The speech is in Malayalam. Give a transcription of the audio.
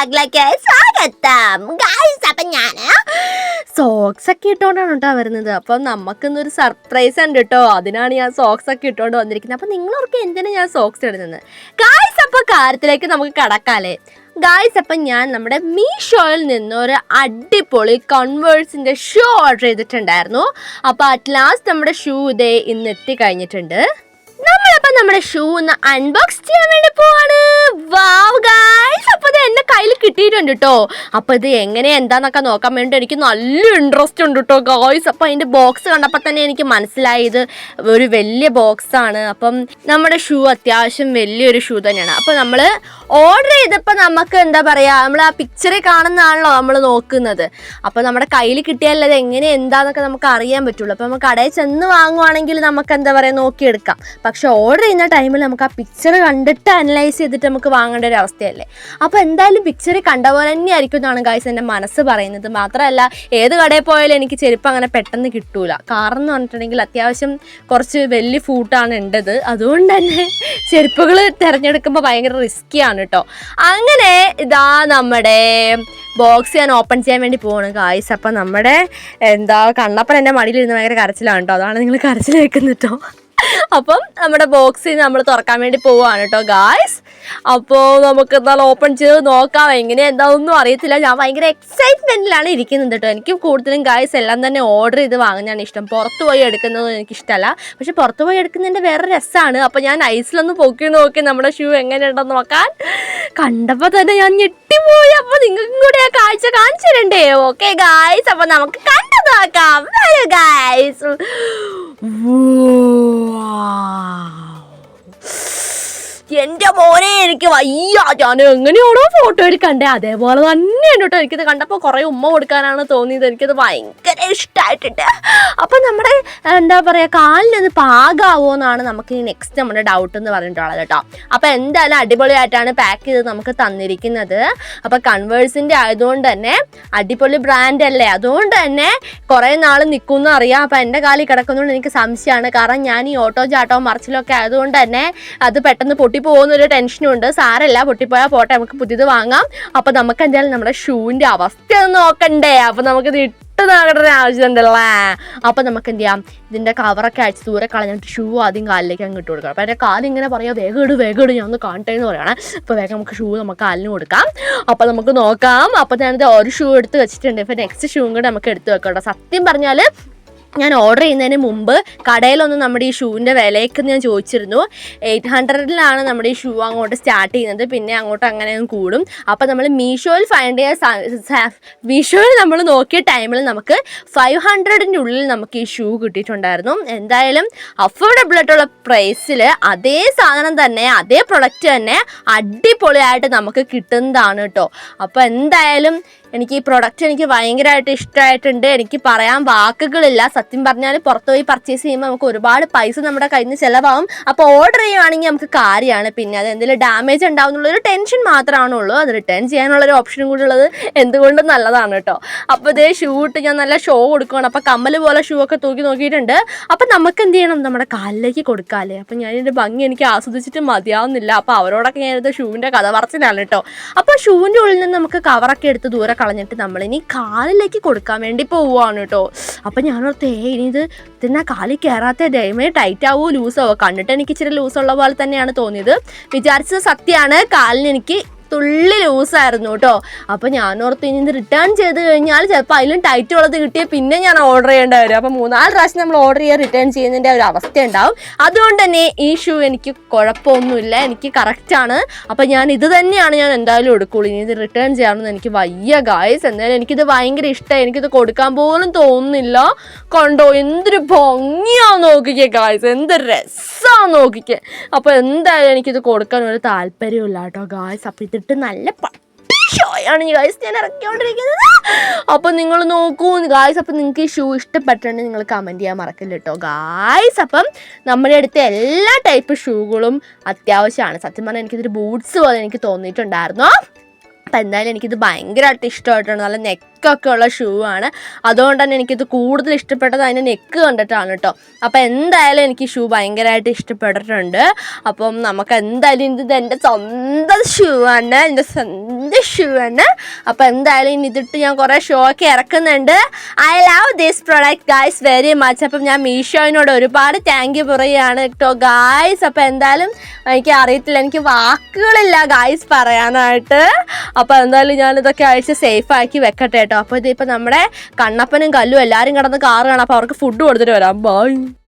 വ്ളോഗിലേക്ക് സ്വാഗതം. ഗൈസ് അപ്പം ഞാൻ സോക്സ് ഒക്കെ ഇട്ടുകൊണ്ടാണ് കേട്ടോ വരുന്നത്. അപ്പം നമുക്കിന്നൊരു സർപ്രൈസ് ഉണ്ട് കേട്ടോ അതിനാണ് ഞാൻ സോക്സ് ഒക്കെ ഇട്ടുകൊണ്ട് വന്നിരിക്കുന്നത്. അപ്പം നിങ്ങളോർക്ക് എന്തിനാണ് ഞാൻ സോക്സ് ഇടുന്നത്? ഗായ്സ് അപ്പോൾ കാര്യത്തിലേക്ക് നമുക്ക് കടക്കാല്ലേ ഗായ്സ് അപ്പം ഞാൻ നമ്മുടെ മീഷോയിൽ നിന്ന് ഒരു അടിപൊളി കൺവേഴ്സിന്റെ ഷൂ ഓർഡർ ചെയ്തിട്ടുണ്ടായിരുന്നു. അപ്പോൾ അറ്റ് ലാസ്റ്റ് നമ്മുടെ ഷൂ ഇതേ ഇന്ന് എത്തി കഴിഞ്ഞിട്ടുണ്ട്. നമ്മളപ്പം നമ്മുടെ ഷൂ ഒന്ന് അൺബോക്സ് ചെയ്യാൻ വേണ്ടി പോവാണ് വാവ് ഗായ്സ് അപ്പൊ ഇത് എന്റെ കിട്ടിയിട്ടുണ്ട് കേട്ടോ അപ്പൊ ഇത് എങ്ങനെ എന്താന്നൊക്കെ നോക്കാൻ വേണ്ടി എനിക്ക് നല്ല ഇൻട്രസ്റ്റ് ഉണ്ട് കേട്ടോ ഗോയ്സ് അപ്പൊ അതിന്റെ ബോക്സ് കണ്ടപ്പോൾ തന്നെ എനിക്ക് മനസ്സിലായത് ഒരു വലിയ ബോക്സ് ആണ്. അപ്പം നമ്മുടെ ഷൂ അത്യാവശ്യം വലിയൊരു ഷൂ തന്നെയാണ്. അപ്പൊ നമ്മൾ ഓർഡർ ചെയ്തപ്പോൾ നമുക്ക് എന്താ പറയാ നമ്മൾ ആ പിക്ചറിൽ കാണുന്നതാണല്ലോ നമ്മൾ നോക്കുന്നത്. അപ്പൊ നമ്മുടെ കയ്യിൽ കിട്ടിയാൽ അത് എങ്ങനെ എന്താന്നൊക്കെ നമുക്ക് അറിയാൻ പറ്റുള്ളൂ. അപ്പൊ നമുക്ക് കടയിൽ ചെന്ന് വാങ്ങുവാണെങ്കിൽ നമുക്ക് എന്താ പറയാ നോക്കിയെടുക്കാം. പക്ഷെ ഓർഡർ ചെയ്യുന്ന ടൈമിൽ നമുക്ക് ആ പിക്ചർ കണ്ടിട്ട് അനലൈസ് ചെയ്തിട്ട് നമുക്ക് വാങ്ങേണ്ട ഒരു അവസ്ഥയല്ലേ. അപ്പോൾ എന്തായാലും പിക്ചർ കണ്ട പോലെ തന്നെ ആയിരിക്കും എന്നാണ് ഗായ്സ് എന്റെ മനസ്സ് പറയുന്നത്. മാത്രമല്ല ഏത് കടയിൽ പോയാലും എനിക്ക് ചെരുപ്പ് അങ്ങനെ പെട്ടെന്ന് കിട്ടൂല. കാരണം എന്ന് പറഞ്ഞിട്ടുണ്ടെങ്കിൽ അത്യാവശ്യം കുറച്ച് വലിയ ഫൂട്ടാണ് ഉണ്ടത് അതുകൊണ്ട് തന്നെ ചെരുപ്പുകൾ തിരഞ്ഞെടുക്കുമ്പോൾ ഭയങ്കര റിസ്ക്കിയാണ് കേട്ടോ അങ്ങനെ ഇതാ നമ്മുടെ ബോക്സ് ഞാൻ ഓപ്പൺ ചെയ്യാൻ വേണ്ടി പോവാണ് ഗായ്സ് അപ്പം നമ്മുടെ എന്താ കണ്ണപ്പൻ എന്റെ മടിയിലിരുന്ന് ഭയങ്കര കരച്ചിലാണ് കേട്ടോ അതാണ് നിങ്ങൾ കരച്ചിൽ വെക്കുന്നത് കേട്ടോ അപ്പം നമ്മുടെ ബോക്സ് നമ്മൾ തുറക്കാൻ വേണ്ടി പോവാണ് കേട്ടോ ഗായ്സ് അപ്പോൾ നമുക്ക് എന്നാൽ ഓപ്പൺ ചെയ്ത് നോക്കാം. എങ്ങനെ എന്താണെന്നും അറിയത്തില്ല. ഞാൻ ഭയങ്കര എക്സൈറ്റ്മെന്റിലാണ് ഇരിക്കുന്നത് കേട്ടോ എനിക്ക് കൂടുതലും ഗായ്സ് എല്ലാം തന്നെ ഓർഡർ ചെയ്ത് വാങ്ങുന്നതാണ് ഇഷ്ടം. പുറത്ത് പോയി എടുക്കുന്നത് എനിക്കിഷ്ടമല്ല പക്ഷെ പുറത്ത് പോയി എടുക്കുന്നതിന്റെ വേറെ രസമാണ് അപ്പോൾ ഞാൻ ഐസിലൊന്ന് പൊക്കി നോക്കി നമ്മുടെ ഷൂ എങ്ങനെയുണ്ടെന്ന് നോക്കാൻ. കണ്ടപ്പോൾ തന്നെ ഞാൻ ഞെട്ടിപ്പോയി. അപ്പോൾ നിങ്ങൾക്കും കൂടി ആ കാഴ്ച കാണിച്ചു തരണ്ടേ? ഓക്കെ ഗായ്സ് അപ്പോൾ നമുക്ക് കണ്ടു നോക്കാം. ഗായ്സ് 哇。എന്റെ മോനെ എനിക്ക് വയ്യ. ഞാൻ എങ്ങനെയാണോ ഫോട്ടോ എടുക്കണ്ടേ? അതേപോലെ തന്നെ കേട്ടോ എനിക്കിത് കണ്ടപ്പോൾ കുറേ ഉമ്മ കൊടുക്കാനാണ് തോന്നിയത്. എനിക്കത് ഭയങ്കര ഇഷ്ടമായിട്ടുണ്ട് അപ്പം നമ്മുടെ എന്താ പറയുക കാലിനത് പാകാവോ എന്നാണ് നമുക്ക് ഈ നെക്സ്റ്റ് നമ്മുടെ ഡൗട്ട് എന്ന് പറഞ്ഞിട്ടുള്ളത് കേട്ടോ അപ്പം എന്തായാലും അടിപൊളിയായിട്ടാണ് പാക്ക് ചെയ്ത് നമുക്ക് തന്നിരിക്കുന്നത്. അപ്പം കൺവേഴ്സിന്റെ ആയതുകൊണ്ട് തന്നെ അടിപൊളി ബ്രാൻഡ് അല്ലേ? അതുകൊണ്ട് തന്നെ കുറേ നാൾ നിൽക്കുമെന്ന് അറിയാം. അപ്പം എന്റെ കാലിൽ കിടക്കുന്നതുകൊണ്ട് എനിക്ക് സംശയമാണ് കാരണം ഞാൻ ഈ ഓട്ടോ ചാട്ടോ മറിച്ചിലൊക്കെ ആയതുകൊണ്ട് തന്നെ അത് പെട്ടെന്ന് പൊട്ടിപ്പോകുന്ന ഒരു ടെൻഷനും ഉണ്ട് സാരല്ല പൊട്ടിപ്പോയാൽ പോട്ടെ നമുക്ക് പുതിയത് വാങ്ങാം. അപ്പം നമുക്ക് എന്തായാലും നമ്മുടെ ഷൂവിന്റെ അവസ്ഥ ഒന്ന് നോക്കണ്ടേ? അപ്പം നമുക്ക് ഇട്ട് നോക്കേണ്ട ഒരു ആവശ്യമുണ്ടല്ലേ അപ്പം നമുക്ക് എന്ത് ചെയ്യാം? ഇതിന്റെ കവറൊക്കെ അടിച്ച് ദൂരെ കളഞ്ഞിട്ട് ഷൂ ആദ്യം കാലിലേക്ക് അങ്ങ് ഇട്ട് കൊടുക്കാം അപ്പം എന്റെ കാൽ ഇങ്ങനെ പറയാം വേഗം ഇട് വേഗം ഞാൻ ഒന്ന് കാണട്ടെ എന്ന് പറയുകയാണ് അപ്പോൾ വേഗം നമുക്ക് ഷൂ നമുക്ക് കാലിന് കൊടുക്കാം. അപ്പോൾ നമുക്ക് നോക്കാം. അപ്പോൾ ഞാനിത് ഒരു ഷൂ എടുത്ത് വെച്ചിട്ടുണ്ട്. ഇപ്പൊ നെക്സ്റ്റ് ഷൂ കൂടെ നമുക്ക് എടുത്ത് വെക്കാം സത്യം പറഞ്ഞാൽ ഞാൻ ഓർഡർ ചെയ്യുന്നതിന് മുമ്പ് കടയിലൊന്ന് നമ്മുടെ ഈ ഷൂവിന്റെ വിലയൊക്കെ ഞാൻ ചോദിച്ചിരുന്നു. എയ്റ്റ് ഹൺഡ്രഡിലാണ് നമ്മുടെ ഈ ഷൂ അങ്ങോട്ട് സ്റ്റാർട്ട് ചെയ്യുന്നത്. പിന്നെ അങ്ങോട്ട് അങ്ങനെ അങ്ങ് കൂടും. അപ്പോൾ നമ്മൾ മീഷോയിൽ ഫൈൻഡ് ചെയ്യാൻ മീഷോയിൽ നമ്മൾ നോക്കിയ ടൈമിൽ നമുക്ക് ഫൈവ് ഹൺഡ്രഡിന്റെ ഉള്ളിൽ നമുക്ക് ഈ ഷൂ കിട്ടിയിട്ടുണ്ടായിരുന്നു. എന്തായാലും അഫോർഡബിൾ ആയിട്ടുള്ള പ്രൈസിൽ അതേ സാധനം തന്നെ അതേ പ്രൊഡക്റ്റ് തന്നെ അടിപൊളിയായിട്ട് നമുക്ക് കിട്ടുന്നതാണ് കേട്ടോ അപ്പോൾ എന്തായാലും എനിക്ക് ഈ പ്രൊഡക്റ്റ് എനിക്ക് ഭയങ്കരമായിട്ട് ഇഷ്ടമായിട്ടുണ്ട് എനിക്ക് പറയാൻ വാക്കുകളില്ല. സത്യം പറഞ്ഞാൽ പുറത്ത് പോയി പർച്ചേസ് ചെയ്യുമ്പോൾ നമുക്ക് ഒരുപാട് പൈസ നമ്മുടെ കയ്യിൽ നിന്ന് ചിലവാകും. അപ്പോൾ ഓർഡർ ചെയ്യുവാണെങ്കിൽ നമുക്ക് കാര്യമാണ് പിന്നെ അത് എന്തെങ്കിലും ഡാമേജ് ഉണ്ടാവുന്നുള്ളൊരു ടെൻഷൻ മാത്രമാണുള്ളൂ. അത് റിട്ടേൺ ചെയ്യാനുള്ളൊരു ഓപ്ഷനും കൂടി ഉള്ളത് എന്തുകൊണ്ടും നല്ലതാണ് കേട്ടോ. അപ്പോൾ ഇതേ ഷൂ ഇട്ട് ഞാൻ നല്ല ഷോ കൊടുക്കുകയാണ് അപ്പോൾ കമ്മൽ പോലെ ഷൂ ഒക്കെ തൂക്കി നോക്കിയിട്ടുണ്ട്. അപ്പോൾ നമുക്ക് എന്ത് ചെയ്യണം? നമ്മുടെ കാലിലേക്ക് കൊടുക്കാമല്ലേ അപ്പോൾ ഞാൻ ഇതിന്റെ ഭംഗി എനിക്ക് ആസ്വദിച്ചിട്ട് മതിയാവുന്നില്ല. അപ്പോൾ അവരോടൊക്കെ ഞാനിത് ഷൂവിന്റെ കഥ പറച്ചിലാണ് കേട്ടോ. അപ്പോൾ ഷൂവിന്റെ ഉള്ളിൽ നിന്ന് നമുക്ക് കവറൊക്കെ എടുത്ത് ദൂരെ കളഞ്ഞിട്ട് നമ്മളിനി കാലിലേക്ക് കൊടുക്കാൻ വേണ്ടി പോവുകയാണ് കേട്ടോ അപ്പം ഞാൻ ഓർത്ത് ഏ ഇനി ഇത് ഇതെന്നാ കാലിൽ കയറാത്ത ഡൈമേ ടൈറ്റ് ആവുമോ ലൂസ് ആവോ? കണ്ടിട്ട് എനിക്ക് ഇച്ചിരി ലൂസ് ഉള്ള പോലെ തന്നെയാണ് തോന്നിയത്. വിചാരിച്ചത് സത്യമാണ്. കാലിന് എനിക്ക് തുള്ളി ലൂസായിരുന്നു കേട്ടോ അപ്പോൾ ഓർത്ത് ഇനി റിട്ടേൺ ചെയ്ത് കഴിഞ്ഞാൽ ചിലപ്പോൾ അതിലും ടൈറ്റ് ഉള്ളത് കിട്ടിയ പിന്നെ ഞാൻ ഓർഡർ ചെയ്യേണ്ടി വരും. അപ്പോൾ മൂന്നാൽ പ്രാവശ്യം നമ്മൾ ഓർഡർ ചെയ്യുക റിട്ടേൺ ചെയ്യുന്നതിന്റെ ഒരു അവസ്ഥ ഉണ്ടാവും. അതുകൊണ്ട് തന്നെ ഈ ഷൂ എനിക്ക് കുഴപ്പമൊന്നുമില്ല. എനിക്ക് കറക്റ്റ് ആണ്. അപ്പോൾ ഞാൻ ഇത് തന്നെയാണ് ഞാൻ എന്തായാലും എടുക്കുള്ളൂ. ഇനി ഇത് റിട്ടേൺ ചെയ്യാമെന്ന് എനിക്ക് വയ്യ ഗായ്സ് എന്തായാലും എനിക്കിത് ഭയങ്കര ഇഷ്ടമായി എനിക്കിത് കൊടുക്കാൻ പോലും തോന്നുന്നില്ല. കണ്ടോ എന്തൊരു ഭംഗിയാ നോക്കിക്കേ ഗായ്സ് എന്തൊരു രസാ നോക്കിക്കേ. അപ്പോൾ എന്തായാലും എനിക്കിത് കൊടുക്കാൻ ഒരു താല്പര്യമില്ല കേട്ടോ ഗായ്സ് അപ്പോൾ ഇതിട്ട് നല്ല ഷോയാണ് ഗായ്സ് ഞാൻ ഇറക്കിക്കൊണ്ടിരിക്കുന്നത്. അപ്പോൾ നിങ്ങൾ നോക്കൂ ഗായ്സ് അപ്പം നിങ്ങൾക്ക് ഈ ഷൂ ഇഷ്ടപ്പെട്ടിട്ടുണ്ടെങ്കിൽ നിങ്ങൾ കമന്റ് ചെയ്യാൻ മറക്കില്ല കേട്ടോ ഗായ്സ് അപ്പം നമ്മുടെ അടുത്ത് എല്ലാ ടൈപ്പ് ഷൂകളും അത്യാവശ്യമാണ്. സത്യം പറഞ്ഞാൽ എനിക്കിതൊരു ബൂട്ട്സ് പോലെ എനിക്ക് തോന്നിയിട്ടുണ്ടായിരുന്നു. അപ്പം എന്തായാലും എനിക്കിത് ഭയങ്കരമായിട്ട് ഇഷ്ടമായിട്ടുണ്ട്. നല്ല നെക്കൊക്കെ ഉള്ള ഷൂ ആണ്. അതുകൊണ്ട് തന്നെ എനിക്കിത് കൂടുതൽ ഇഷ്ടപ്പെട്ടത് അതിന്റെ നെക്ക് കണ്ടിട്ടാണ് കേട്ടോ അപ്പോൾ എന്തായാലും എനിക്ക് ഷൂ ഭയങ്കരമായിട്ട് ഇഷ്ടപ്പെട്ടിട്ടുണ്ട്. അപ്പം നമുക്ക് എന്തായാലും ഇത് എന്റെ സ്വന്തം ഷൂ ആണ്. എന്റെ സ്വന്തം ഷൂ ആണ്. അപ്പോൾ എന്തായാലും ഇനി ഇതിട്ട് ഞാൻ കുറേ ഷോ ഒക്കെ ഇറക്കുന്നുണ്ട്. I love this product guys very much അപ്പം ഞാൻ മീഷോയിനോട് ഒരുപാട് താങ്ക് യു പറയുകയാണ് കേട്ടോ ഗായ്സ് അപ്പോൾ എന്തായാലും എനിക്ക് അറിയത്തില്ല എനിക്ക് വാക്കുകളില്ല ഗായ്സ് പറയാനായിട്ട്. അപ്പോൾ എന്തായാലും ഞാൻ ഇതൊക്കെ സേഫ് ആക്കി വെക്കട്ടെ കേട്ടോ. അപ്പോൾ ഇതിപ്പോൾ നമ്മുടെ കണ്ണപ്പനും കല്ലും എല്ലാവരും കിടന്ന് കാറ് കാണാം അപ്പോൾ അവർക്ക് ഫുഡ് കൊടുത്തിട്ട് വരാം. ബൈ